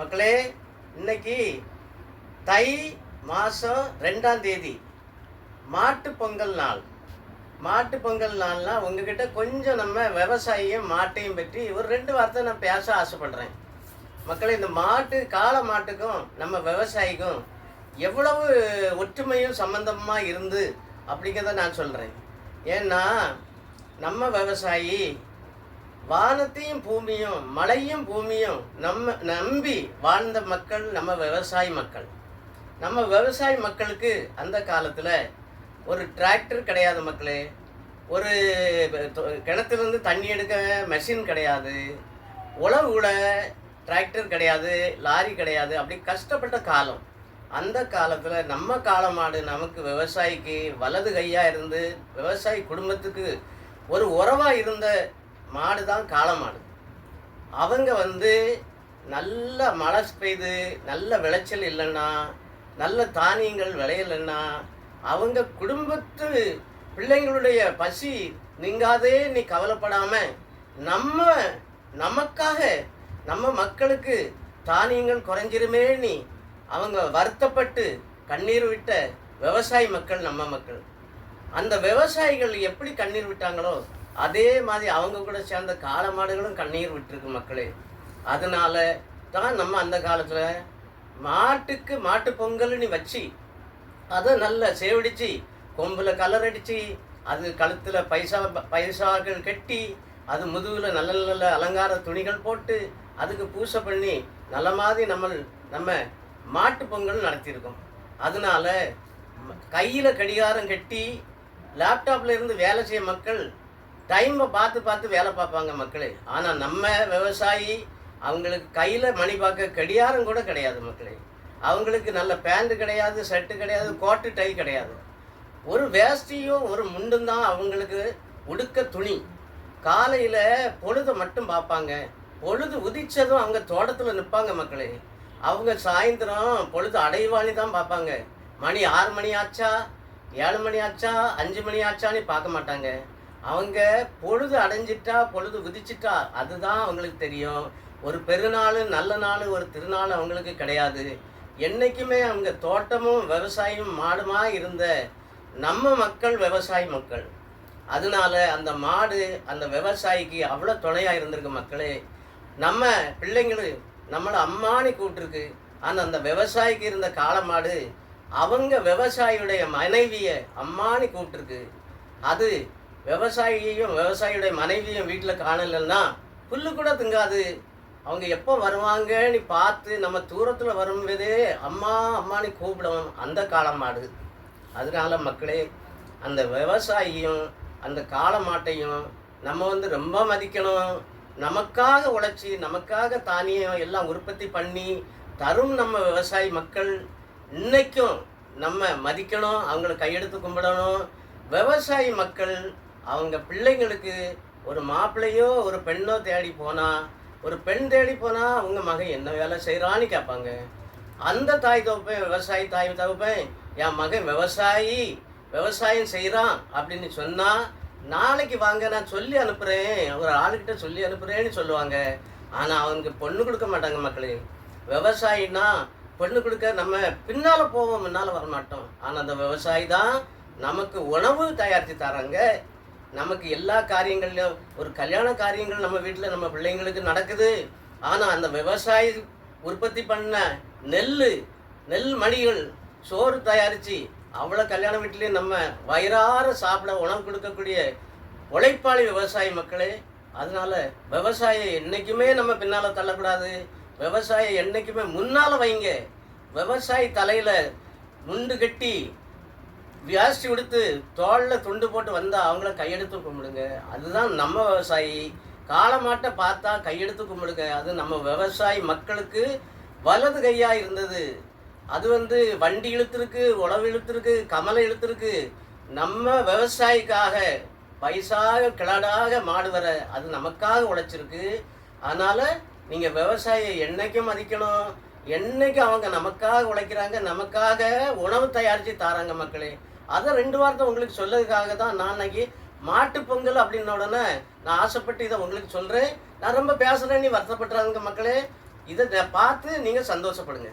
மக்களே இன்னைக்கு தை மாதம் ரெண்டாம் தேதி. மாட்டு பொங்கல் நாள். மாட்டு பொங்கல் நாள்னா உங்ககிட்ட கொஞ்சம் நம்ம விவசாயியும் மாட்டையும் பற்றி ஒரு ரெண்டு வார்த்தை நான் பேச ஆசைப்படுறேன். மக்களே இந்த மாட்டு காளை மாட்டுக்கும் நம்ம விவசாயிக்கும் எவ்வளவு ஒற்றுமையும் சம்பந்தமாக இருந்து அப்படிங்கிறத நான் சொல்கிறேன் ஏன்னா நம்ம விவசாயி வானத்தையும் பூமியும் மழையும் பூமியும் நம்ம நம்பி வாழ்ந்த மக்கள் நம்ம விவசாய மக்கள். நம்ம விவசாய மக்களுக்கு அந்த காலத்தில் ஒரு டிராக்டர் கிடையாது மக்களே. ஒரு கிணத்துலேருந்து தண்ணி எடுக்க மெஷின் கிடையாது. உழவு கூட டிராக்டர் கிடையாது லாரி கிடையாது. அப்படி கஷ்டப்பட்ட காலம். அந்த காலத்தில் நம்ம காலமாடு நமக்கு விவசாயிக்கு வலது கையாக இருந்து விவசாயி குடும்பத்துக்கு ஒரு உறவாக இருந்த மாடு தான் காளமாடு அவங்க வந்து நல்ல மழை பெய்து நல்ல விளைச்சல் இல்லைன்னா நல்ல தானியங்கள் விளையலைன்னா அவங்க குடும்பத்து பிள்ளைங்களுடைய பசி நீங்காதே நீ கவலைப்படாமல் நம்ம நமக்காக நம்ம மக்களுக்கு தானியங்கள் குறைஞ்சிருமே நீ. அவங்க வருத்தப்பட்டு கண்ணீர் விட்ட விவசாய மக்கள் நம்ம மக்கள். அந்த விவசாயிகள் எப்படி கண்ணீர் விட்டாங்களோ அதே மாதிரி அவங்க கூட சேர்ந்த காளை மாடுகளும் கண்ணீர் விட்டுருக்கு மக்களே. அதனால தான் நம்ம அந்த காலத்தில் மாட்டுக்கு மாட்டு பொங்கல்னு வச்சு அதை நல்லா சேவடிச்சு கொம்பில் கலர் அடித்து அது கழுத்தில் பைசா பைசாக்கள் கட்டி அது முதுகில் நல்ல நல்ல அலங்கார துணிகள் போட்டு அதுக்கு பூசை பண்ணி நல்ல மாதிரி நம்ம நம்ம மாட்டு பொங்கல் நடத்தியிருக்கோம். அதனால கையில் கடிகாரம் கட்டி லேப்டாப்பில் இருந்து வேலை செய்ய மக்கள் டைமை பார்த்து பார்த்து வேலை பார்ப்பாங்க மக்களே. ஆனால் நம்ம விவசாயி அவங்களுக்கு கையில் மணி பார்க்க கடியாரம் கூட கிடையாது மக்களே. அவங்களுக்கு நல்ல பேண்ட் கிடையாது ஷர்ட்டு கிடையாது கோட்டு டை கிடையாது. ஒரு வேஷ்டியும் ஒரு முண்டும் தான் அவங்களுக்கு உடுக்க துணி. காலையில் பொழுதை மட்டும் பார்ப்பாங்க. பொழுது உதிச்சதும் அவங்க தோட்டத்தில் நிற்பாங்க மக்களே. அவங்க சாயந்தரம் பொழுது அடைவாளி தான் பார்ப்பாங்க. மணி ஆறு மணி ஆச்சா ஏழு மணி ஆச்சா அஞ்சு மணி ஆச்சான்னு பார்க்க மாட்டாங்க. அவங்க பொழுது அடைஞ்சிட்டா பொழுது விதிச்சிட்டா அதுதான் அவங்களுக்கு தெரியும். ஒரு பெருநாள் நல்ல நாள் ஒரு திருநாள் அவங்களுக்கு கிடையாது. என்றைக்குமே அவங்க தோட்டமும் விவசாயமும் மாடுமா இருந்த நம்ம மக்கள் விவசாய மக்கள். அதனால அந்த மாடு அந்த விவசாயிக்கு அவ்வளோ துணையாக இருந்திருக்கு மக்களே. நம்ம பிள்ளைங்களும் நம்மளை அம்மானி கூப்பிட்டுருக்கு. ஆனால் அந்த விவசாயிக்கு இருந்த காளமாடு அவங்க விவசாயியுடைய மனைவியை அம்மானி கூப்பிட்டுருக்கு. அது விவசாயியையும் விவசாயியுடைய மனைவியும் வீட்டில் காணலைன்னா புல்லு கூட திங்காது. அவங்க எப்போ வருவாங்கன்னு பார்த்து நம்ம தூரத்தில் வரும்போதே அம்மா அம்மானு கூப்பிடும் அந்த காளமாடு அதனால மக்களே அந்த விவசாயியும் அந்த காலமாட்டையும் நம்ம வந்து ரொம்ப மதிக்கணும். நமக்காக உழைச்சி நமக்காக தானியம் எல்லாம் உற்பத்தி பண்ணி தரும் நம்ம விவசாயி மக்கள் இன்னைக்கும் நம்ம மதிக்கணும். அவங்கள கையெடுத்து கும்பிடணும். விவசாயி மக்கள் அவங்க பிள்ளைங்களுக்கு ஒரு மாப்பிள்ளையோ ஒரு பெண்ணோ தேடி போனால் ஒரு பெண் தேடி போனால் அவங்க மகன் என்ன வேலை செய்கிறான்னு கேட்பாங்க. அந்த தாய் தகப்பன் விவசாயி தாய் தகுப்பேன் என் மகன் விவசாயி விவசாயம் செய்கிறான் அப்படின்னு சொன்னால் நாளைக்கு வாங்க நான் சொல்லி அனுப்புகிறேன் ஒரு ஆளுக்கிட்ட சொல்லி அனுப்புகிறேன்னு சொல்லுவாங்க. ஆனால் அவனுக்கு பொண்ணு கொடுக்க மாட்டாங்க மக்களே. விவசாயின்னா பொண்ணு கொடுக்க நம்ம பின்னால் போவோம் முன்னால் வர மாட்டோம் ஆனால் அந்த விவசாயி தான் நமக்கு உணவு தயாரித்து தராங்க. நமக்கு எல்லா காரியங்கள்லையும் ஒரு கல்யாண காரியங்கள் நம்ம வீட்டில் நம்ம பிள்ளைங்களுக்கு நடக்குது. ஆனால் அந்த விவசாயி உற்பத்தி பண்ண நெல் நெல் மணிகள் சோறு தயாரித்து அவ்வளோ கல்யாண வீட்டிலையும் நம்ம வயிறார சாப்பிட உணவு கொடுக்கக்கூடிய உழைப்பாளி விவசாய மக்களே அதனால் விவசாயம் என்றைக்குமே நம்ம பின்னால் தள்ளக்கூடாது. விவசாயம் என்றைக்குமே முன்னால் வைங்க. விவசாயி தலையில் முண்டு கட்டி வியாசி கொடுத்து தோளில் துண்டு போட்டு வந்தால் அவங்கள கையெடுத்து கும்பிடுங்க. அதுதான் நம்ம விவசாயி. காளமாட்டை பார்த்தா கையெடுத்து கும்பிடுங்க. அது நம்ம விவசாயி மக்களுக்கு வலது கையாக இருந்தது. அது வந்து வண்டி இழுத்துருக்கு உழவு இழுத்துருக்கு கமலை இழுத்துருக்கு. நம்ம விவசாயிக்காக பைசாக கிளடாக மாடு வர அது நமக்காக உழைச்சிருக்கு. அதனால் நீங்கள் விவசாயியை என்றைக்கும் மதிக்கணும். என்னைக்கு அவங்க நமக்காக உழைக்கிறாங்க நமக்காக உணவு தயாரித்து தாராங்க மக்களே. அதை ரெண்டு வார்த்தை உங்களுக்கு சொல்லதுக்காக தான் நான் அன்னைக்கு மாட்டு பொங்கல் அப்படின்ன உடனே நான் ஆசைப்பட்டு இதை உங்களுக்கு சொல்கிறேன் நான் ரொம்ப பேசுகிறேன் நீ வருத்தப்படுறாங்க மக்களே. இதை பார்த்து நீங்கள் சந்தோஷப்படுங்க.